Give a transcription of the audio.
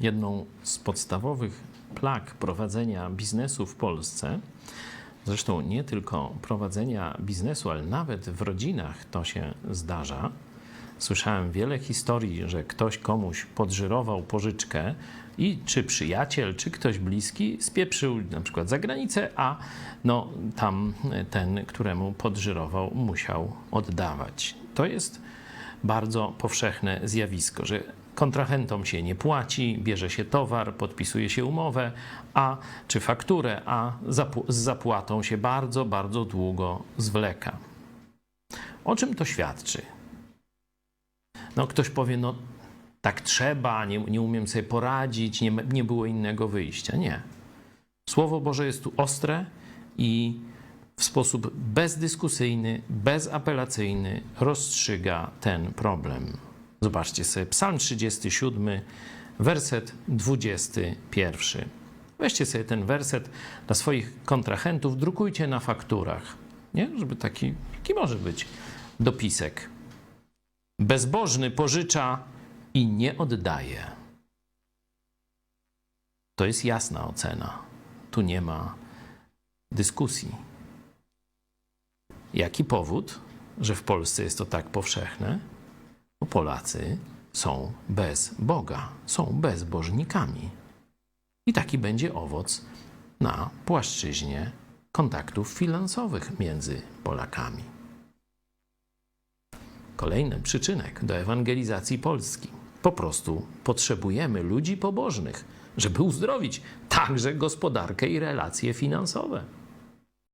jedną z podstawowych plag prowadzenia biznesu w Polsce, zresztą nie tylko prowadzenia biznesu, ale nawet w rodzinach to się zdarza. Słyszałem wiele historii, że ktoś komuś podżyrował pożyczkę i czy przyjaciel, czy ktoś bliski spieprzył na przykład za granicę, a no, tam ten, któremu podżyrował, musiał oddawać. To jest bardzo powszechne zjawisko, że kontrahentom się nie płaci, bierze się towar, podpisuje się umowę, a czy fakturę, a z zapłatą się bardzo, bardzo długo zwleka. O czym to świadczy? No, ktoś powie, no tak trzeba, nie, nie umiem sobie poradzić, nie, nie było innego wyjścia. Nie. Słowo Boże jest tu ostre i w sposób bezdyskusyjny, bezapelacyjny rozstrzyga ten problem. Zobaczcie sobie, Psalm 37, werset 21. Weźcie sobie ten werset dla swoich kontrahentów, drukujcie na fakturach, nie? żeby taki, taki może być dopisek. Bezbożny pożycza i nie oddaje. To jest jasna ocena. Tu nie ma dyskusji. Jaki powód, że w Polsce jest to tak powszechne? Polacy są bez Boga, są bezbożnikami. I taki będzie owoc na płaszczyźnie kontaktów finansowych między Polakami. Kolejny przyczynek do ewangelizacji Polski. Po prostu potrzebujemy ludzi pobożnych, żeby uzdrowić także gospodarkę i relacje finansowe.